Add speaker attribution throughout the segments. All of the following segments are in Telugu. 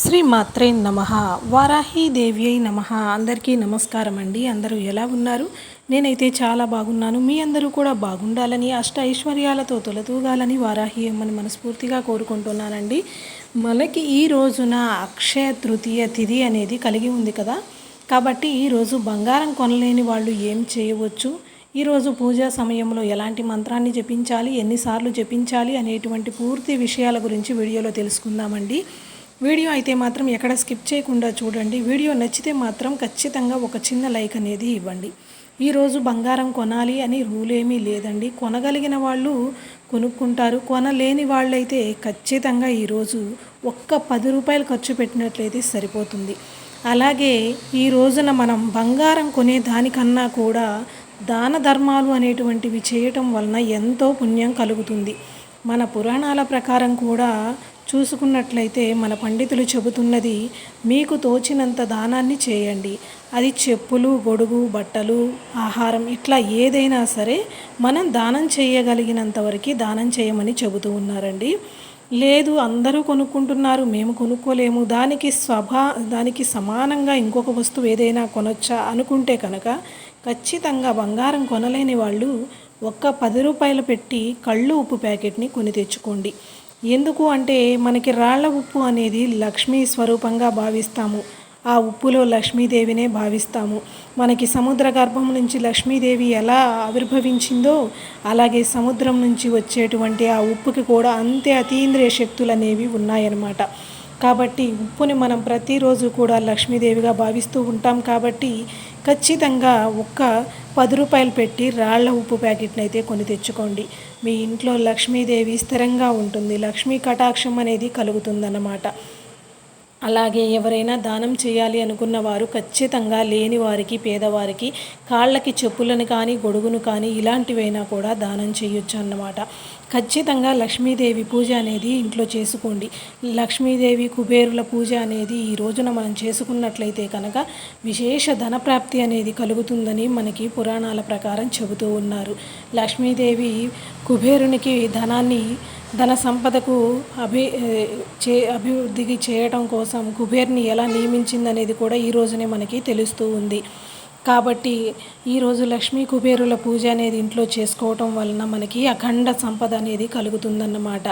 Speaker 1: శ్రీ మాత్రే నమ వారాహీదేవ్యై నమ. అందరికీ నమస్కారం అండి. అందరూ ఎలా ఉన్నారు? నేనైతే చాలా బాగున్నాను. మీ అందరూ కూడా బాగుండాలని అష్ట ఐశ్వర్యాలతో తొలతూగాలని వారాహి అమ్మని మనస్ఫూర్తిగా కోరుకుంటున్నానండి. మనకి ఈ రోజున అక్షయ తృతీయ తిథి అనేది కలిగి ఉంది కదా. కాబట్టి ఈరోజు బంగారం కొనలేని వాళ్ళు ఏం చేయవచ్చు? ఈరోజు పూజా సమయంలో ఎలాంటి మంత్రాన్ని జపించాలి? ఎన్నిసార్లు జపించాలి? అనేటువంటి పూర్తి విషయాల గురించి వీడియోలో తెలుసుకుందామండి. వీడియో అయితే మాత్రం ఎక్కడ స్కిప్ చేయకుండా చూడండి. వీడియో నచ్చితే మాత్రం ఖచ్చితంగా ఒక చిన్న లైక్ అనేది ఇవ్వండి. ఈరోజు బంగారం కొనాలి అని రూల్ ఏమీ లేదండి. కొనగలిగిన వాళ్ళు కొనుక్కుంటారు. కొనలేని వాళ్ళైతే ఖచ్చితంగా ఈరోజు ఒక్క పది రూపాయలు ఖర్చు పెట్టినట్లయితే సరిపోతుంది. అలాగే ఈ రోజున మనం బంగారం కొనే దానికన్నా కూడా దాన ధర్మాలు అనేటువంటివి చేయటం వలన ఎంతో పుణ్యం కలుగుతుంది. మన పురాణాల ప్రకారం కూడా చూసుకున్నట్లయితే మన పండితులు చెబుతున్నది మీకు తోచినంత దానాన్ని చేయండి. అది చెప్పులు గొడుగు బట్టలు ఆహారం ఇట్లా ఏదైనా సరే మనం దానం చేయగలిగినంత వరకు దానం చేయమని చెబుతూ ఉన్నారండి. లేదు అందరూ కొనుక్కుంటున్నారు మేము కొనుక్కోలేము. దానికి స్వభా దానికి సమానంగా ఇంకొక వస్తువు ఏదైనా కొనొచ్చా అనుకుంటే కనుక ఖచ్చితంగా బంగారం కొనలేని వాళ్ళు ఒక్క పది రూపాయలు పెట్టి కళ్ళు ఉప్పు ప్యాకెట్ని కొని తెచ్చుకోండి. ఎందుకు అంటే మనకి రాళ్ళ ఉప్పు అనేది లక్ష్మీ స్వరూపంగా భావిస్తాము. ఆ ఉప్పులో లక్ష్మీదేవినే భావిస్తాము. మనకి సముద్ర గర్భం నుంచి లక్ష్మీదేవి ఎలా ఆవిర్భవించిందో అలాగే సముద్రం నుంచి వచ్చేటువంటి ఆ ఉప్పుకి కూడా అంతే అతీంద్రియ శక్తులు అనేవి ఉన్నాయన్నమాట. కాబట్టి ఉప్పుని మనం ప్రతిరోజు కూడా లక్ష్మీదేవిగా భావిస్తూ ఉంటాం కాబట్టి ఖచ్చితంగా ఒక్క పది రూపాయలు పెట్టి రాళ్ళ ఉప్పు ప్యాకెట్ని అయితే కొని తెచ్చుకోండి. మీ ఇంట్లో లక్ష్మీదేవి స్థిరంగా ఉంటుంది. లక్ష్మీ కటాక్షం అనేది కలుగుతుందన్నమాట. అలాగే ఎవరైనా దానం చేయాలి అనుకున్న వారు ఖచ్చితంగా లేని వారికి పేదవారికి కాళ్ళకి చెప్పులను కానీ గొడుగును కానీ ఇలాంటివైనా కూడా దానం చేయొచ్చు అన్నమాట. ఖచ్చితంగా లక్ష్మీదేవి పూజ అనేది ఇంట్లో చేసుకోండి. లక్ష్మీదేవి కుబేరుల పూజ అనేది ఈ రోజున మనం చేసుకున్నట్లయితే కనుక విశేష ధనప్రాప్తి అనేది కలుగుతుందని మనకి పురాణాల ప్రకారం చెబుతూ ఉన్నారు. లక్ష్మీదేవి కుబేరునికి ధనాన్ని ధన సంపదకు అభి చే అభివృద్ధికి చేయటం కోసం కుబేర్ని ఎలా నియమించిందనేది కూడా ఈ రోజునే మనకి తెలుస్తూ ఉంది. కాబట్టి ఈరోజు లక్ష్మీ కుబేరుల పూజ అనేది ఇంట్లో చేసుకోవటం వలన మనకి అఖండ సంపద అనేది కలుగుతుందన్నమాట.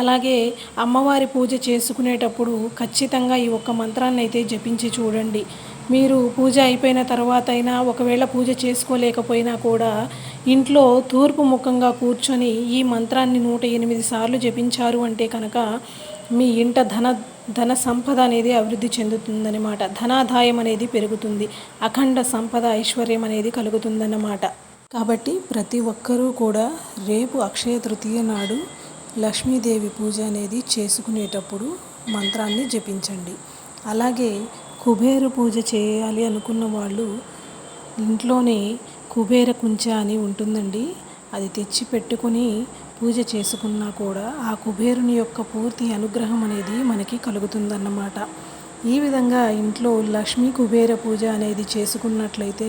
Speaker 1: అలాగే అమ్మవారి పూజ చేసుకునేటప్పుడు ఖచ్చితంగా ఈ ఒక్క మంత్రాన్ని అయితే జపించి చూడండి. మీరు పూజ అయిపోయిన తర్వాత అయినా ఒకవేళ పూజ చేసుకోలేకపోయినా కూడా ఇంట్లో తూర్పు ముఖంగా కూర్చొని ఈ మంత్రాన్ని నూట ఎనిమిది సార్లు జపించారు అంటే కనుక మీ ఇంట ధన ధన సంపద అనేది అభివృద్ధి చెందుతుందన్నమాట. ధనాదాయం అనేది పెరుగుతుంది. అఖండ సంపద ఐశ్వర్యం అనేది కలుగుతుందన్నమాట. కాబట్టి ప్రతి ఒక్కరూ కూడా రేపు అక్షయ తృతీయ నాడు లక్ష్మీదేవి పూజ అనేది చేసుకునేటప్పుడు మంత్రాన్ని జపించండి. అలాగే కుబేరు పూజ చేయాలి అనుకున్న వాళ్ళు ఇంట్లోనే కుబేర కుంచ అని ఉంటుందండి. అది తెచ్చి పెట్టుకుని పూజ చేసుకున్నా కూడా ఆ కుబేరుని యొక్క పూర్తి అనుగ్రహం అనేది మనకి కలుగుతుందన్నమాట. ఈ విధంగా ఇంట్లో లక్ష్మీ కుబేర పూజ అనేది చేసుకున్నట్లయితే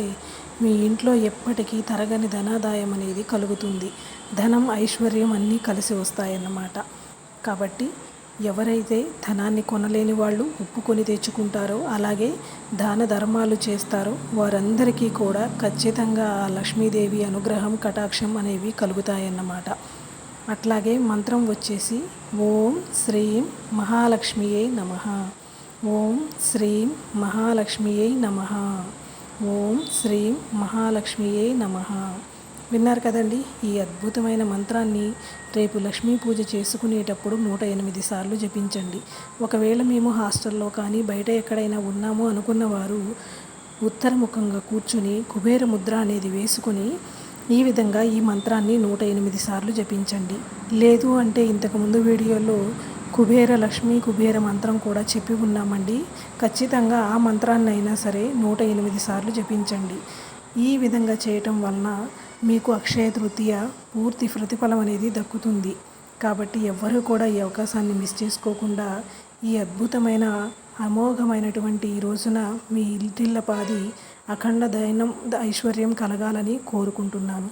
Speaker 1: మీ ఇంట్లో ఎప్పటికీ తరగని ధనాదాయం అనేది కలుగుతుంది. ధనం ఐశ్వర్యం అన్నీ కలిసి వస్తాయన్నమాట. కాబట్టి ఎవరైతే ధనాన్ని కొనలేని వాళ్ళు ఉప్పు కొని తెచ్చుకుంటారో అలాగే దాన ధర్మాలు చేస్తారో వారందరికీ కూడా ఖచ్చితంగా ఆ లక్ష్మీదేవి అనుగ్రహం కటాక్షం అనేవి కలుగుతాయన్నమాట. అట్లాగే మంత్రం వచ్చేసి ఓం శ్రీం మహాలక్ష్మియే నమ. ఓం శ్రీం మహాలక్ష్మియే నమ. ఓం శ్రీం మహాలక్ష్మియే నమ. విన్నారు కదండి ఈ అద్భుతమైన మంత్రాన్ని రేపు లక్ష్మీ పూజ చేసుకునేటప్పుడు నూట ఎనిమిది సార్లు జపించండి. ఒకవేళ మేము హాస్టల్లో కానీ బయట ఎక్కడైనా ఉన్నాము అనుకున్న వారు ఉత్తరముఖంగా కూర్చుని కుబేర ముద్ర అనేది వేసుకుని ఈ విధంగా ఈ మంత్రాన్ని నూట ఎనిమిది సార్లు జపించండి. లేదు అంటే ఇంతకుముందు వీడియోలో కుబేర లక్ష్మీ కుబేర మంత్రం కూడా చెప్పి ఉన్నామండి. ఖచ్చితంగా ఆ మంత్రాన్ని అయినా సరే నూట ఎనిమిది సార్లు జపించండి. ఈ విధంగా చేయటం వలన మీకు అక్షయ తృతీయ పూర్తి ప్రతిఫలం అనేది దక్కుతుంది. కాబట్టి ఎవ్వరూ కూడా ఈ అవకాశాన్ని మిస్ చేసుకోకుండా ఈ అద్భుతమైన అమోఘమైనటువంటి ఈ రోజున మీ ఇంటిళ్ళపాది అఖండ దైనం ఐశ్వర్యం కలగాలని కోరుకుంటున్నాను.